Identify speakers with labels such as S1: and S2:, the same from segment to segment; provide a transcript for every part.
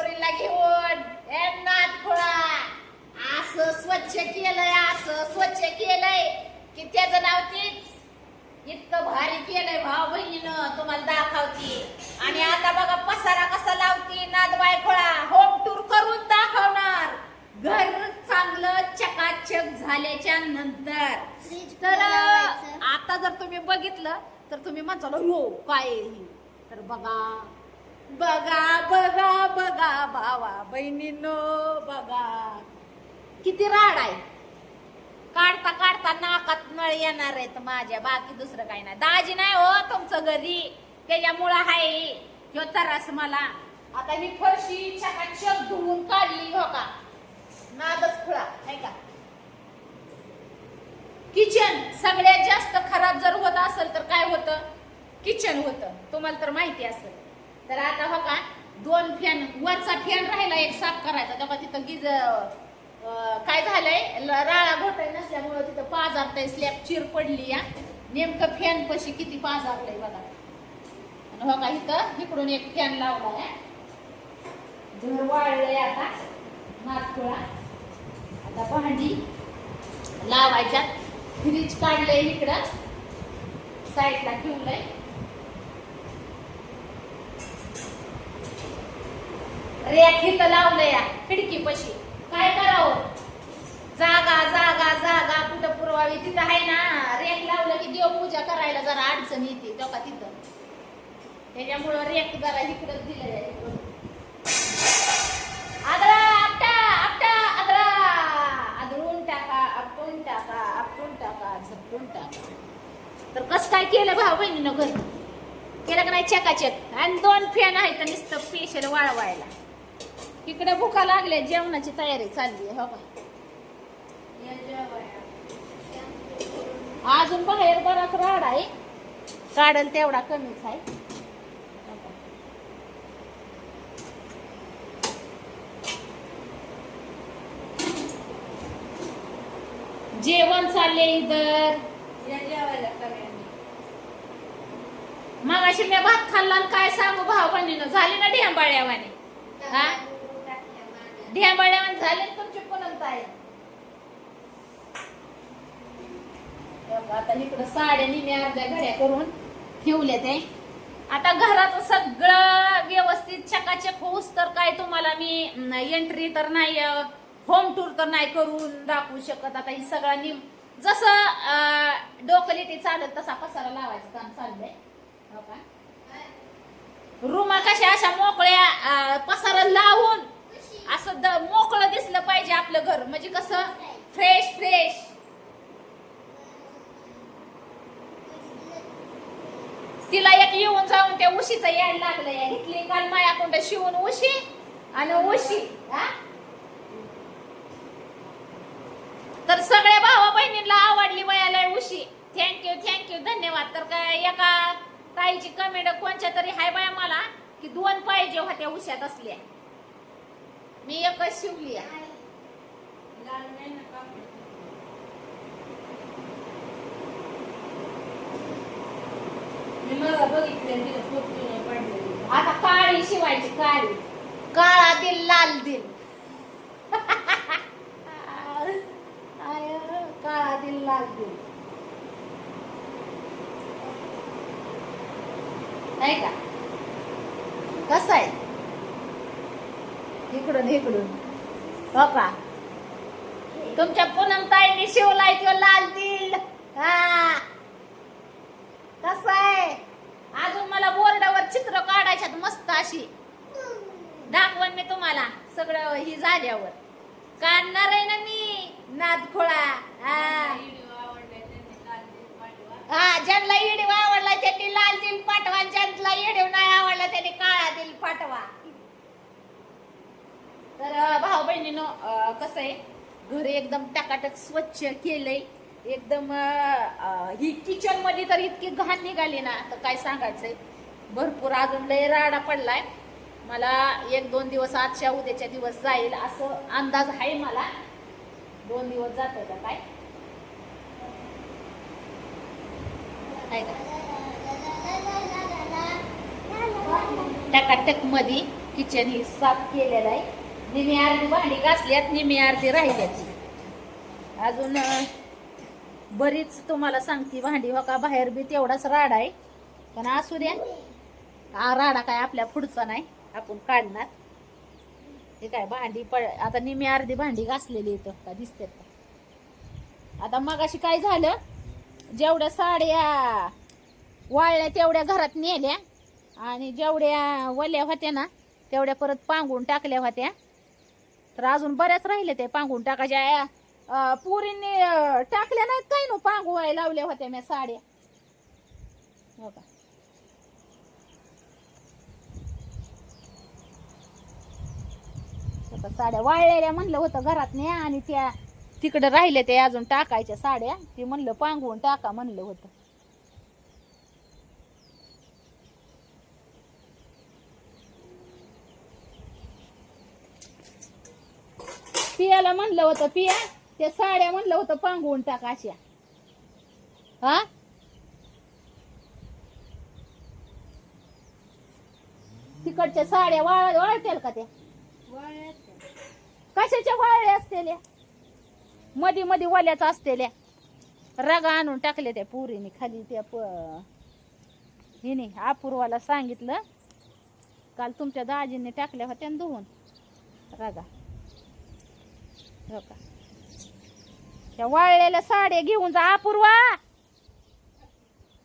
S1: पोरीला घेऊन. खुळा. असं स्वच्छ केलंय असं स्वच्छ केलंय की त्याचं नाव तीच. इतकं भारी केलंय भाऊ बहिणीनं तुम्हाला दाखवती. आणि आता बघा पसारा कसा लावती नादबाई खोळा. होम टूर करून दाखवणार. घर चांगलं चकाचक झाल्याच्यानंतर. तर आता जर तुम्ही बघितलं तर तुम्ही म्हणसाल हो काय आहे हे?" तर बघा. बघा बघा बघा भावा बहिणीनो बघा. किती राड आहे. काढता काढता नाकात नळ येणार आहेत माझ्या बाकी दुसरं काही नाही. दाजी नाही हो तुमचं घरी. त्याच्यामुळं आहे. ह्यो तरास मला. आता ही फरशी चकाचक धुवून काढली हो का? नादच खुळा नाही का? किचन सगळ्यात जास्त खराब जर होत असेल तर काय होतं? किचन होतं. तुम्हाला तर माहिती असेल. तर आता हो का दोन फॅन वरचा फॅन राहिला एक साफ करायचा. तेव्हा तिथं गिज काय झालंय? ल- राळा घोटाय नसल्यामुळं तिथं पाजारतय स्लॅब चिर पडली या नेमकं फॅन पशी किती पाजारलंय बघा. आणि हो का इथं इकडून एक फॅन लावला या घर वाळलंय आता नागपुळा आता भांडी लावायच्या फ्रीज काढलंय इकडं. साईडला ठेवलंय. रेख इथं लावलंय खिडकी पशी काय करावं? जागा जागा जागा कुठं पुरवावी? तिथं आहे ना रेख लावलं की देवपूजा करायला जरा अडचण येते तेव्हा तिथं? त्याच्यामुळं रेख जरा इकडं दिलंय आदळा आपटा आपटा आदळा. आदळून टाका आपटून टाका आपटून टाका झपटून टाका. तर कस काय केलं भाऊ बहिणीनं घर? केलं का नाही? चेकाचेक. आणि दोन फॅन आहेत नुसतं पेशल वाळवायला. इकडे भुका लागल्या जेवणाची तयारी चालली आहे हो का? अजून बाहेर बराच राड आहे. काढल तेवढा कमीच आहे. जेवण चालले इधर. मग अशी मी भात खाल्ला आणि काय सांगू भाऊ बहिणीनं झाली ना ढेंबाळ्यावाने? हा? ढेंबाळ्यावाने झाले तुमची पुनमता आहे आता इकडं साड्या निम्या अर्ध्या घड्या करून ठेवल्या ते आता घराचं सगळं व्यवस्थित चकाचक होऊस तर काय तुम्हाला मी एंट्री तर नाही होम टूर तर नाही करून दाखवू शकत. आता ही सगळा निम जसं डोकलिटी चालत तसा पसारा लावायचं काम चाललंय. हो का? रूमा कशा अशा मोकळ्या पसारा लावून असं द- मोकळं दिसलं पाहिजे आपलं घर. म्हणजे कसं? फ्रेश फ्रेश तिला एक येऊन जाऊन त्या उशीचं यायला लागलंय. घेतली काल मायाकुंड शिवून उशी आणि उशी हा? तर सगळ्या भावा बहिणींना आवडली मयाला उशी. थँक्यू थँक्यू धन्यवाद. तर काय एका ताईची कमेंट कोणच्या तरी हाय बाया मला की दोन पाहिजे होत्या उशात असल्या. मी एकच शिवली. आता काळी शिवायची काळी. काळा दिल लाल दिल आय, काळा दिल लाल दिल नाही का कसं आहे इकडून. हो का? तुमच्या पूनम ताईंनी शिवलाय तो लाल दिल हा. कस आहे? अजून मला बोर्डावर चित्र काढायच्यात मस्त अशी. दाखवण मी तुम्हाला सगळं ही झाल्यावर. काढणार आहे ना मी नादखोळा. हा. हा ज्यांना येडीव आवडला त्यांनी लाल दिल पाठवा ज्यांना येडीव नाही आवडला त्यांनी काळा दिल पाठवा. तर भाऊ बहिणीनो कसं आहे? घर एकदम टाकाटक स्वच्छ केलंय. एकदम ही किचनमध्ये तर इतकी घाण निघाली ना तर काय सांगायचंय? भरपूर अजून लय राडा पडलाय. मला एक दोन दिवस आजच्या उद्याच्या दिवस जाईल असं अंदाज आहे मला. दोन दिवस जात का काय? टाकाटकमध्ये किचन ही साफ केलेलं आहे. निमी अर्धी भांडी घासल्यात निमी अर्धी राहिल्यात अजून बरीच तुम्हाला सांगती भांडी हो का बाहेर बी तेवढाच राडा आहे. पण असू द्या हा राडा काय आपल्या पुढचा नाही आपण काढणार. हे काय भांडी पड आता निमी अर्धी भांडी घासलेली इथं का दिसतात आता आता मगाशी काय झालं जेवढ्या साड्या वाळल्या तेवढ्या घरात नेल्या आणि जेवढ्या वल्या होत्या ना तेवढ्या परत पांगून टाकल्या होत्या. तर अजून बऱ्याच राहिल्या ते पांगून टाकायच्या. पुरींनी टाकल्या नाहीत काय नो पांगवायला लावल्या होत्या म्या साड्या. हो का? हो साड्या वाळलेल्या म्हणलं होतं घरात न्या आणि त्या तिकडे राहिले ते अजून टाकायच्या साड्या. ती म्हणलं पांगवून टाका म्हणलं होतं. पियाला म्हणलं होतं पिया. त्या साड्या म्हणलं होतं पांगवून टाका अशा. हा? तिकडच्या साड्या वाळ वाळतील का त्या? कशाच्या वाळल्या असतेल्या? मधी मधी वल्याच असतेल्या. रगा आणून टाकले त्या पुरीने खाली त्या प हिने अपूर्वाला सांगितलं. काल तुमच्या दाजीने टाकल्या होत्या धुवून. रगा. हो का? त्या वाळलेल्या साड्या घेऊन जा अपूर्वा.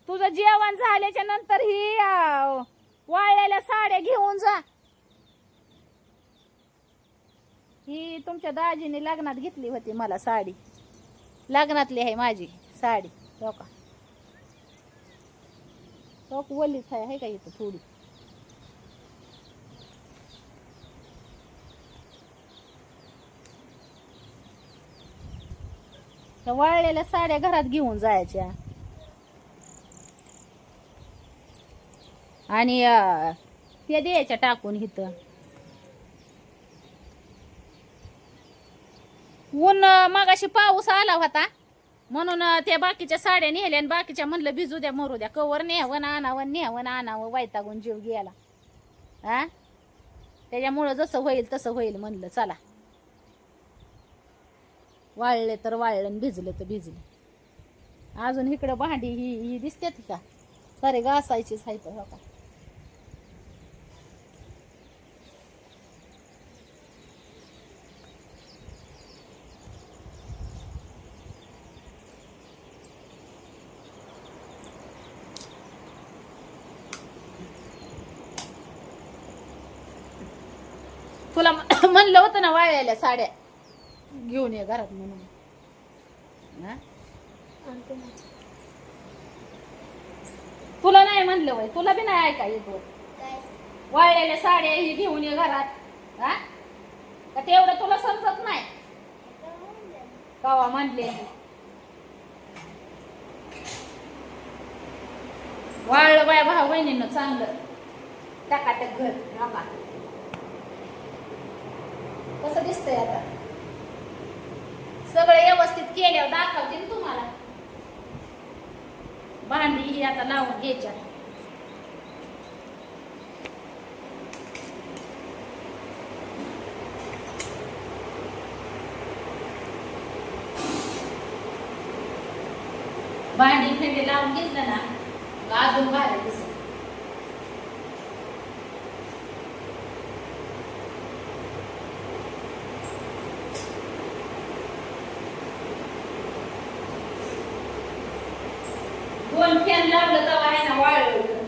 S1: तुझं जेवण झाल्याच्यानंतर ही वाळलेल्या साड्या घेऊन जा. ही तुमच्या दाजीने लग्नात घेतली होती मला साडी. लग्नातली आहे माझी साडी. हो का? हो आहे का इथं थोडी? वाळलेल्या साड्या घरात घेऊन जायच्या. आणि त्या द्यायच्या टाकून इथं. ऊन मागाशी मगाशी पाऊस आला होता. म्हणून त्या बाकीच्या साड्या नेल्या आणि बाकीच्या म्हणलं भिजू द्या मरू द्या. कवर न्यावं आणावं न्यावं आणावं वैतागून जीव गेला. हा त्याच्यामुळं जसं होईल तसं होईल म्हणलं चला. वाळले तर वाळले आणि भिजले तर भिजले. अजून इकडं भांडी ही ही दिसते का? सारे घासायचीच आहे हो का तुला म्हणलं होतं ना वाळलेल्या साड्या. घेऊन ये घरात म्हणून. हा? तुला नाही म्हणलं वय तुला बी नाही ऐका येतो वाळलेल्या साड्या ही घेऊन ये घरात. हा? का तेवढं तुला समजत नाही? कवा म्हणले? वाळलं बाय भाऊ बहिणीनं चांगलं. टाकाटक घर रामा कसं दिसतंय आता? सगळं व्यवस्थित केल्यावर दाखवतील तुम्हाला. भांडी ही आता लावून घ्यायच्या. भांडी फेंडी लावून घेतलं ना अजून भारी दिसत दोन फॅन लावलं तर आहे ना वाळलं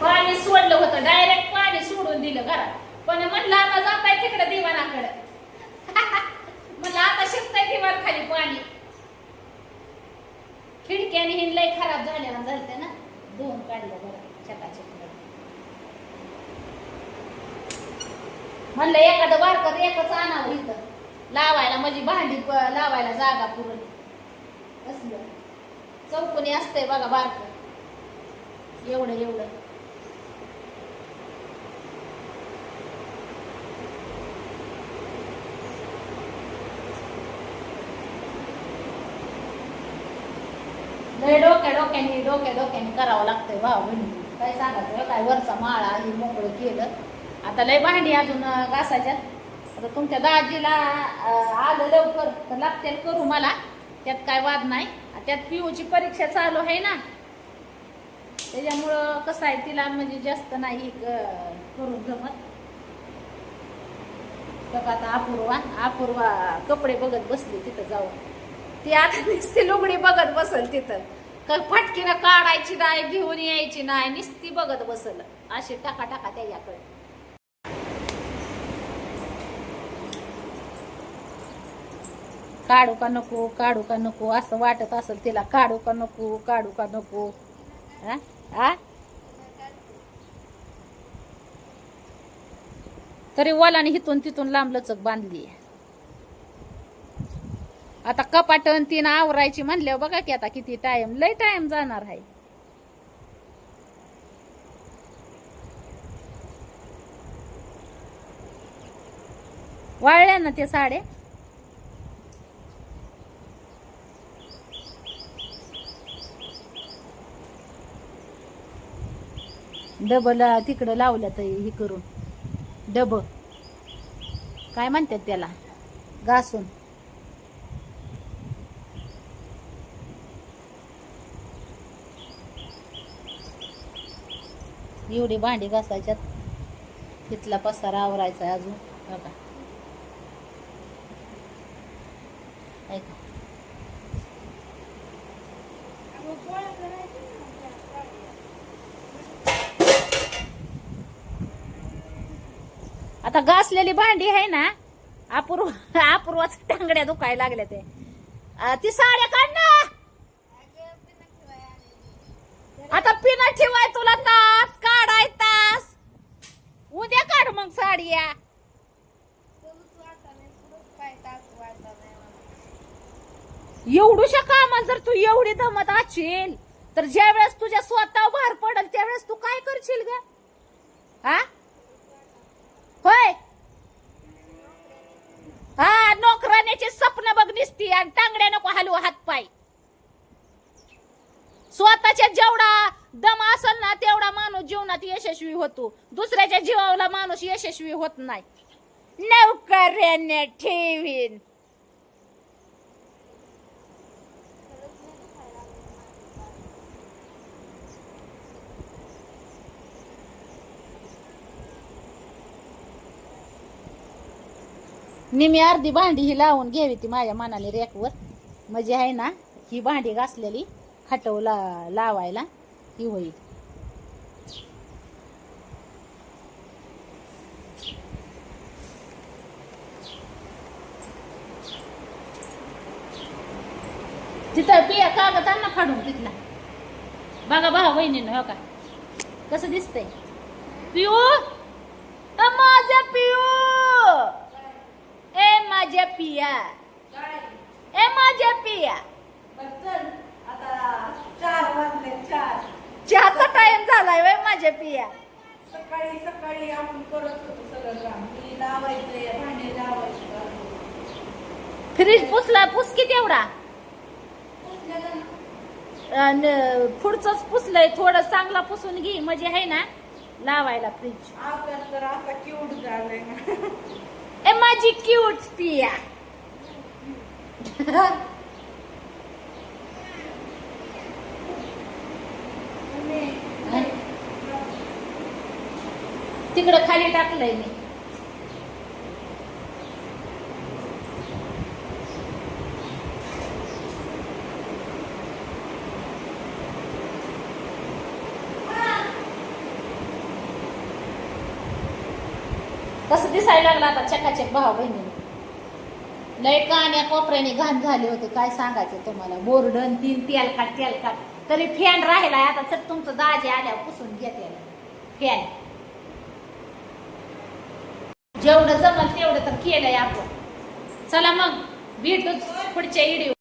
S1: पाणी सोडलं होतं डायरेक्ट पाणी सोडून दिलं घरात. पण म्हणलं आता जाताय तिकडे दिवाणाकडे म्हणलं आता शिकताय दिवाण खाली पाणी. खिडक्याने हिन लय खराब झाल्या ना झालते ना. दोन काढलं बरं चकाचक म्हणलं एखादं बारकत एकच आणावं इथं. लावायला म्हणजे भांडी लावायला जागा पुरण असलं चौकोनी असतंय बघा बारकत एवढं एवढं लय डोक्या डोक्याने डोक्या डोक्याने करावं लागतंय भाव बहिणी. काय सांगायचं काय वरचा माळा हे मोकळं केलं. आता लय भांडी अजून घासायच्यात. आता तुमच्या दाजीला आलं लवकर तर लागतील करू मला. त्यात काय वाद नाही. त्यात पिऊची परीक्षा चालू आहे ना. त्याच्यामुळं कसं आहे तिला म्हणजे जास्त नाही करून जमत. बघ आता अपूर्वा अपूर्वा कपडे बघत बसली तिथं जाऊन. ती आता नुसती लुगडी बघत बसल तिथं. का फटकीनं काढायची नाही घेऊन यायची नाही नुसती बघत बसल. अशी टाका टाका त्याच्याकडे. काढू का नको काढू का नको असं वाटत असेल तिला काढू का नको काढू का नको. आ तरी वलाने हिथून तिथून लांब लचक बांधली. आता कपाटन तीन आवरायची म्हणल्यावर बघा की आता किती टाइम लय टाइम जाणार आहे. वाळल्या ना ते साडे डबल तिकडं लावल्या तर हे करून. डब. काय म्हणतात त्याला? घासून. एवढी भांडी घासायच्यात. तिथला पसारा आवरायचा अजून. बघा. ऐका. आता घासलेली भांडी आहे ना अपूर्व अपूर्वाच टांगड्या दुखायला लागल्या ते ती साड्या काढ ना. आता पिना ठेवाय तुला तास काढाय तास उद्या काढ मग साडी या एवढूशा कामाला जर तू एवढी दमत असेल तर ज्या वेळेस तुझ्या स्वतः भार पडल त्यावेळेस तू काय करशील ग? हा? होय? हा नोकराण्याचे स्वप्न बघ निसती आणि टांगड्या नको हलवू हात पाय स्वतःच्या जेवढा दम असेल ना तेवढा माणूस जीवनात यशस्वी होतो. दुसऱ्याच्या जीवाला माणूस यशस्वी होत नाही. नोकऱ्याने ठेवीन. निमी अर्धी भांडी ही लावून घ्यावी ती माझ्या मनाने रेकवर. म्हणजे आहे ना ही भांडी घासलेली खाटव ला लावायला ही होईल. तिथं पिया कागद ना फाडून तिथला. बघा बघा वहिनीनं हो का? कसं दिसतंय? पिऊ अ, माझ्या पिऊ ए माझ्या पिया. ए माझ्या पिया.
S2: आता चार वाजले चार
S1: चहाचा टाइम झालाय वय माझ्या पिया.
S2: सकाळी सकाळी आपण करत होतो सगळं काम. लावायचंय भांडे लावायचं
S1: फ्रीज पुसला पुस की तेवढा?
S2: पुसल्यानं
S1: अन पुढचंच पुसलंय थोडं चांगला पुसून घे म्हणजे आहे ना? लावायला फ्रीज
S2: आपल्याला तर असा क्यूट झालाय ना.
S1: ए माझी क्यूट पिया तिकडं खाली टाकलंय मी कसं दिसायला लागला आता चकाचक भाव बहिणी लय कान्या कोपऱ्याने घाण झाले होते काय सांगायचं तुम्हाला? बोर्डन तीन तेलकाट तेलकाट तरी फॅन राहिला आता चट तुमचं दाजे आल्यावर पुसून घेते फॅन जेवढं जमल तेवढं तर केलंय आपण. चला मग भेटूच पुढच्या व्हिडिओ